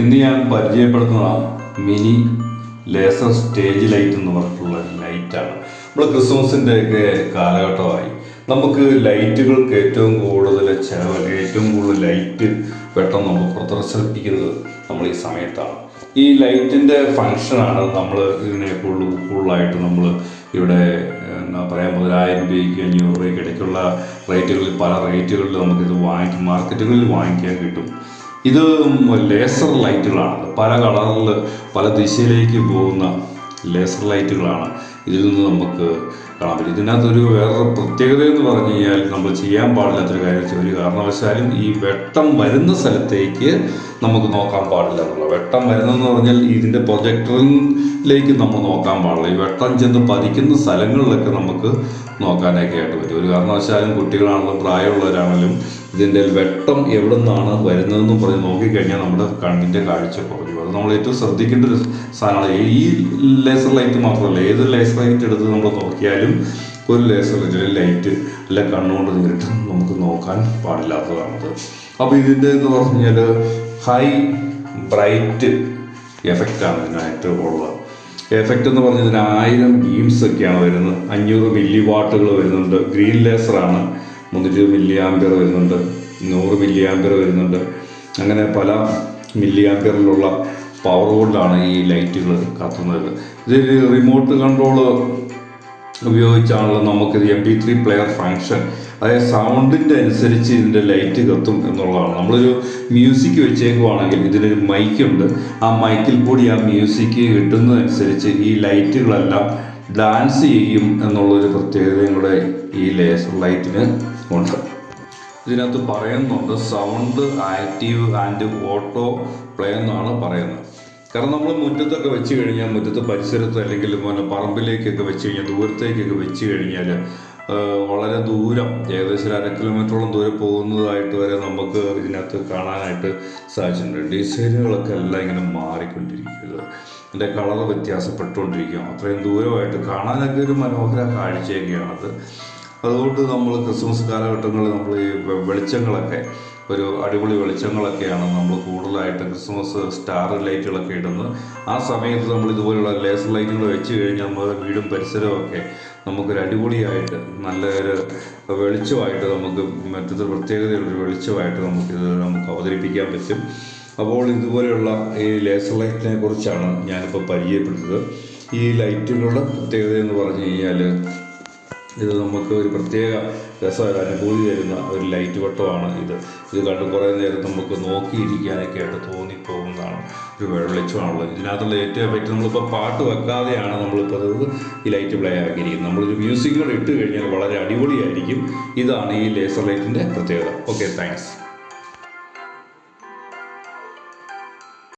ഇന്ന് ഞാൻ പരിചയപ്പെടുത്തുന്നതാണ് മിനി ലേസർ സ്റ്റേജ് ലൈറ്റ് എന്ന് പറഞ്ഞിട്ടുള്ള ലൈറ്റാണ്. നമ്മൾ ക്രിസ്മസിന്റെയൊക്കെ കാലഘട്ടമായി. നമുക്ക് ലൈറ്റുകൾക്ക് ഏറ്റവും കൂടുതൽ ചിലവ് ഏറ്റവും കൂടുതൽ ലൈറ്റ് വെട്ടം നമ്മൾ പ്രദർശിപ്പിക്കുന്നത് നമ്മൾ ഈ സമയത്താണ്. ഈ ലൈറ്റിന്റെ ഫങ്ഷനാണ് നമ്മൾ ഇതിനെ കൂടുതൽ കൂടുതലായിട്ട് നമ്മൾ ഇവിടെ എന്നാ പറയാൻ മുതലായിരം രൂപയ്ക്ക് അഞ്ഞൂറ് രൂപയ്ക്ക് ഇടയ്ക്കുള്ള റേറ്റുകളിൽ പല റേറ്റുകളിൽ നമുക്കിത് വാങ്ങിക്കും. മാർക്കറ്റുകളിൽ വാങ്ങിക്കാൻ കിട്ടും. ഇത് ലേസർ ലൈറ്റുകളാണ്. പല കളറിൽ പല ദിശയിലേക്ക് പോകുന്ന ലേസർ ലൈറ്റുകളാണ്. ഇതിൽ നിന്ന് നമുക്ക് കാണാൻ പറ്റും. ഇതിനകത്തൊരു വേറൊരു പ്രത്യേകത എന്ന് പറഞ്ഞു കഴിഞ്ഞാൽ നമ്മൾ ചെയ്യാൻ പാടില്ലാത്തൊരു കാര്യം ഒരു കാരണവശാലും ഈ വെട്ടം വരുന്ന സ്ഥലത്തേക്ക് നമുക്ക് നോക്കാൻ പാടില്ല എന്നുള്ള വെട്ടം വരുന്നതെന്ന് പറഞ്ഞാൽ ഇതിന്റെ പ്രൊജക്ടറിലേക്ക് നമ്മൾ നോക്കാൻ പാടില്ല. ഈ വെട്ടം ചെന്ന് പതിക്കുന്ന സ്ഥലങ്ങളിലൊക്കെ നമുക്ക് നോക്കാനൊക്കെ ആയിട്ട് പറ്റും. ഒരു കാരണവശാലും കുട്ടികളാണെങ്കിലും പ്രായമുള്ളവരാണെങ്കിലും ഇതിന്റെ വെട്ടം എവിടെ നിന്നാണ് വരുന്നതെന്ന് പറഞ്ഞ് നോക്കിക്കഴിഞ്ഞാൽ നമ്മുടെ കണ്ണിന്റെ കാഴ്ച കുറഞ്ഞു അത് നമ്മൾ ഏറ്റവും ശ്രദ്ധിക്കേണ്ട ഒരു സാധനമാണ്. ഈ ലേസർ ലൈറ്റ് മാത്രമല്ല ഏത് ലേസർ ലൈറ്റ് എടുത്ത് നമ്മൾ നോക്കിയാലും ഒരു ലേസർ ലൈറ്റ് ലൈറ്റ് അല്ല കണ്ണുകൊണ്ട് നേരിട്ട് നമുക്ക് നോക്കാൻ പാടില്ലാത്തതാണത്. അപ്പോൾ ഇതിന്റെ എന്ന് പറഞ്ഞാൽ ഹൈ ബ്രൈറ്റ് എഫക്റ്റാണ് ഇതിനായിട്ട് ഉള്ളത് എഫക്റ്റ് എന്ന് പറഞ്ഞാൽ ഇതിന് ആയിരം ബീംസ് ഒക്കെയാണ് വരുന്നത്. അഞ്ഞൂറ് മില്ലി വാട്ടുകൾ വരുന്നുണ്ട് ഗ്രീൻ ലേസറാണ് മുന്നൂറ്റി മില്ലി ആംബിയർ വരുന്നുണ്ട്. നൂറ് മില്ലി ആംബിയർ വരുന്നുണ്ട്. അങ്ങനെ പല മില്ലി ആംബിയറിലുള്ള പവർ കൊണ്ടാണ് ഈ ലൈറ്റുകൾ കത്തുന്നത്. ഇതിൽ റിമോട്ട് കൺട്രോൾ ഉപയോഗിച്ചാണല്ലോ നമുക്കിത് M P three player function അതായത് സൗണ്ടിന്റെ അനുസരിച്ച് ഇതിന്റെ ലൈറ്റ് കത്തും എന്നുള്ളതാണ്. നമ്മളൊരു മ്യൂസിക് വെച്ചേക്കുവാണെങ്കിൽ ഇതിനൊരു മൈക്കുണ്ട് ആ മൈക്കിൽ കൂടി ആ മ്യൂസിക് കിട്ടുന്നതനുസരിച്ച് ഈ ലൈറ്റുകളെല്ലാം ഡാൻസ് ചെയ്യും എന്നുള്ളൊരു പ്രത്യേകതയും കൂടെ ഈ ലേസർ ലൈറ്റിന് ഉണ്ട്. ഇതിനകത്ത് പറയുന്നുണ്ട് sound active and auto play എന്നാണ് പറയുന്നത്. കാരണം നമ്മൾ മുറ്റത്തൊക്കെ വെച്ച് കഴിഞ്ഞാൽ മുറ്റത്ത് പരിസരത്ത് അല്ലെങ്കിൽ പിന്നെ പറമ്പിലേക്കൊക്കെ വെച്ച് കഴിഞ്ഞാൽ ദൂരത്തേക്കൊക്കെ വെച്ച് കഴിഞ്ഞാൽ വളരെ ദൂരം ഏകദേശം അര കിലോമീറ്ററോളം ദൂരം പോകുന്നതായിട്ട് വരെ നമുക്ക് ഇതിനകത്ത് കാണാനായിട്ട് സാധിച്ചിട്ടുണ്ട്. ഡിസൈനുകളൊക്കെ എല്ലാം ഇങ്ങനെ മാറിക്കൊണ്ടിരിക്കുന്നത്. അതിന്റെ കളർ വ്യത്യാസപ്പെട്ടുകൊണ്ടിരിക്കും അത്രയും ദൂരമായിട്ട് കാണാനൊക്കെ ഒരു മനോഹര കാഴ്ചയൊക്കെയാണത്. അതുകൊണ്ട് നമ്മൾ ക്രിസ്മസ് കാലഘട്ടങ്ങളിൽ നമ്മൾ ഈ വെളിച്ചങ്ങളൊക്കെ ഒരു അടിപൊളി വെളിച്ചങ്ങളൊക്കെയാണ് നമ്മൾ കൂടുതലായിട്ട് ക്രിസ്മസ് സ്റ്റാർ ലൈറ്റുകളൊക്കെ ഇടുന്നത്. ആ സമയത്ത് നമ്മൾ ഇതുപോലുള്ള ലേസർ ലൈറ്റുകൾ വെച്ച് കഴിഞ്ഞാൽ നമ്മുടെ വീടും പരിസരവും ഒക്കെ നമുക്കൊരു അടിപൊളിയായിട്ട് നല്ലൊരു വെളിച്ചമായിട്ട് നമുക്ക് മറ്റൊരു പ്രത്യേകതയുള്ളൊരു വെളിച്ചമായിട്ട് നമുക്കിത് നമുക്ക് അവതരിപ്പിക്കാൻ പറ്റും. അപ്പോൾ ഇതുപോലെയുള്ള ഈ ലേസർ ലൈറ്റിനെ കുറിച്ചാണ് ഞാനിപ്പോൾ പരിചയപ്പെടുന്നത്. ഈ ലൈറ്റുകളുടെ പ്രത്യേകത എന്ന് പറഞ്ഞു കഴിഞ്ഞാൽ ഇത് നമുക്ക് ഒരു പ്രത്യേക രസ അനുഭൂതി തരുന്ന ഒരു ലൈറ്റ് വട്ടമാണ് ഇത്. ഇത് കണ്ട് കുറേ നേരം നമുക്ക് നോക്കിയിരിക്കാനൊക്കെ ആയിട്ട് തോന്നിപ്പോകുന്നതാണ് ഒരു വെളിച്ചമാണുള്ളത് ഇതിനകത്തുള്ള ഏറ്റവും എഫക്റ്റ് നമ്മളിപ്പോൾ പാട്ട് വെക്കാതെയാണ് നമ്മളിപ്പോൾ അത് ഈ ലൈറ്റ് പ്ലേ ആക്കിയിരിക്കുന്നത്. നമ്മളൊരു മ്യൂസിക് കൂടെ ഇട്ട് കഴിഞ്ഞാൽ വളരെ അടിപൊളിയായിരിക്കും. ഇതാണ് ഈ ലേസർ ലൈറ്റിന്റെ പ്രത്യേകത. Okay thanks